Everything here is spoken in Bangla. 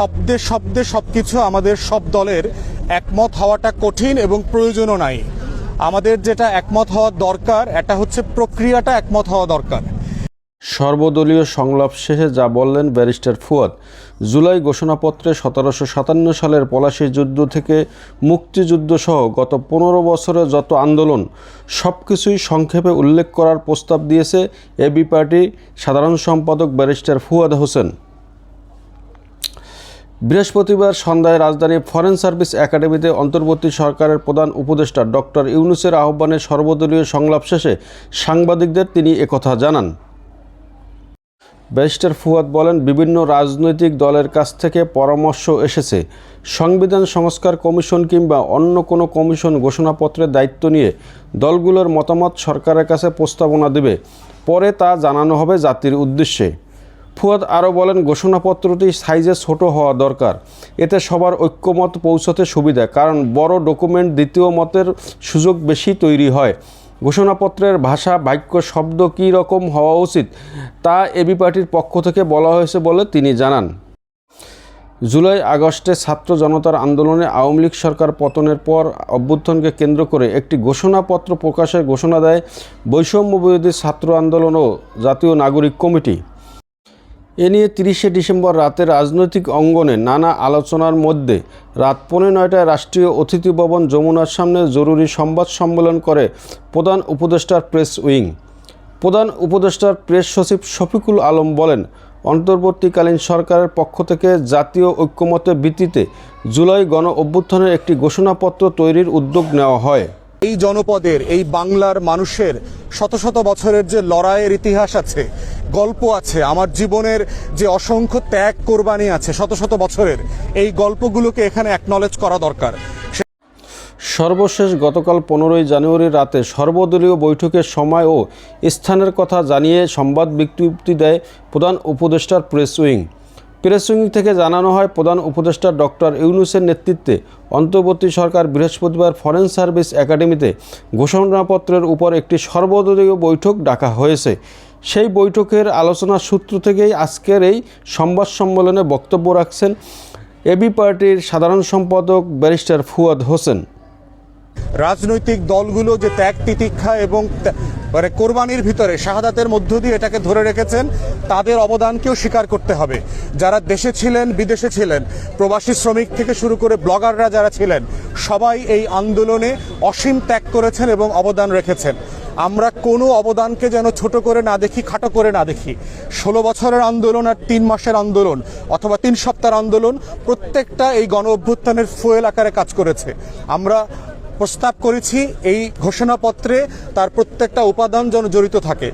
শব্দে শব্দে সবকিছু আমাদের সব দলের একমত হওয়াটা কঠিন এবং প্রয়োজনও নাই। আমাদের যেটা একমত হওয়া দরকার, এটা হচ্ছে প্রক্রিয়াটা একমত হওয়া দরকার। সর্বদলীয় সংলাপ শেষে যা বললেন ব্যারিস্টার ফুয়াদ, জুলাই ঘোষণাপত্রে সতেরোশো সাতান্ন সালের পলাশী যুদ্ধ থেকে মুক্তিযুদ্ধ সহ গত পনেরো বছরে যত আন্দোলন সব কিছুই সংক্ষেপে উল্লেখ করার প্রস্তাব দিয়েছে এবি পার্টি সাধারণ সম্পাদক ব্যারিস্টার ফুয়াদ হোসেন। বৃহস্পতিবার সন্ধ্যায় রাজধানী ফরেন সার্ভিস একাডেমিতে অন্তর্বর্তী সরকারের প্রধান উপদেষ্টা ডক্টর ইউনুসের আহ্বানে সর্বদলীয় সংলাপ শেষে সাংবাদিকদের তিনি একথা জানান। ব্যারিস্টার ফুয়াদ বলেন, বিভিন্ন রাজনৈতিক দলের কাছ থেকে পরামর্শ এসেছে। সংবিধান সংস্কার কমিশন কিংবা অন্য কোনো কমিশন ঘোষণাপত্রের দায়িত্ব নিয়ে দলগুলোর মতামত সরকারের কাছে প্রস্তাবনা দেবে। পরে তা জানানো হবে জাতির উদ্দেশ্যে। ফুয়াদ আরও বলেন, ঘোষণাপত্রটি সাইজে ছোট হওয়া দরকার। এতে সবার ঐক্যমত পৌঁছতে সুবিধা, কারণ বড় ডকুমেন্ট দ্বিতীয় মতের সুযোগ বেশি তৈরি হয়। ঘোষণাপত্রের ভাষা, বাক্য, শব্দ কী রকম হওয়া উচিত, তা এবি পার্টির পক্ষ থেকে বলা হয়েছে বলে তিনি জানান। জুলাই আগস্টে ছাত্র জনতার আন্দোলনে আওয়ামী লীগ সরকার পতনের পর অভ্যুত্থানকে কেন্দ্র করে একটি ঘোষণাপত্র প্রকাশের ঘোষণা দেয় বৈষম্য বিরোধী ছাত্র আন্দোলন ও জাতীয় নাগরিক কমিটি। এ নিয়ে তিরিশে ডিসেম্বর রাতে রাজনৈতিক অঙ্গনে নানা আলোচনার মধ্যে রাত পৌনে নয়টায় রাষ্ট্রীয় অতিথি ভবন যমুনার সামনে জরুরি সংবাদ সম্মেলন করে প্রধান উপদেষ্টার প্রেস উইং। প্রধান উপদেষ্টার প্রেস সচিব শফিকুল আলম বলেন, অন্তর্বর্তীকালীন সরকারের পক্ষ থেকে জাতীয় ঐক্যমতের ভিত্তিতে জুলাই গণ অভ্যুত্থানের একটি ঘোষণাপত্র তৈরির উদ্যোগ নেওয়া হয়। এই জনপদের, এই বাংলার মানুষের শত শত বছরের যে লড়াইয়ের ইতিহাস আছে গল্প আছে, আমার জীবনের যে অসংখ্য ত্যাগ কোরবানি আছে, শত শত বছরের, এই গল্পগুলোকে এখানে অ্যাকনলেজ করা দরকার। সর্বশেষ গতকাল পনেরোই জানুয়ারি রাতে সর্বদলীয় বৈঠকের সময় ও স্থানের কথা জানিয়ে সংবাদ বিজ্ঞপ্তি দেয় প্রধান উপদেষ্টার প্রেস উইং। প্রেস উইং থেকে জানানো হয়, প্রধান উপদেষ্টা ডক্টর ইউনুসের নেতৃত্বে অন্তর্বর্তী সরকার বৃহস্পতিবার ফরেন সার্ভিস একাডেমিতে ঘোষণাপত্রের উপর একটি সর্বদলীয় বৈঠক ডাকা হয়েছে। সেই বৈঠকের আলোচনার সূত্র থেকেই আজকের এই সংবাদ সম্মেলনে বক্তব্য রাখছেন এবি পার্টির সাধারণ সম্পাদক ব্যারিস্টার ফুয়াদ হোসেন। রাজনৈতিক দলগুলো যে ত্যাগ তিতিক্ষা এবং মানে কোরবানির ভিতরে শাহাদাতের মধ্য দিয়ে এটাকে ধরে রেখেছেন, তাদের অবদানকেও স্বীকার করতে হবে। যারা দেশে ছিলেন, বিদেশে ছিলেন, প্রবাসী শ্রমিক থেকে শুরু করে ব্লগাররা যারা ছিলেন, সবাই এই আন্দোলনে অসীম ত্যাগ করেছেন এবং অবদান রেখেছেন। আমরা কোনো অবদানকে যেন ছোট করে না দেখি, খাটো করে না দেখি। ষোলো বছরের আন্দোলন আর তিন মাসের আন্দোলন অথবা তিন সপ্তাহের আন্দোলন প্রত্যেকটা এই গণ অভ্যুত্থানের ফুয়েল আকারে কাজ করেছে। আমরা প্রস্তাব করেছি এই ঘোষণাপত্রে তার প্রত্যেকটা উপাদান যেন জড়িত থাকে।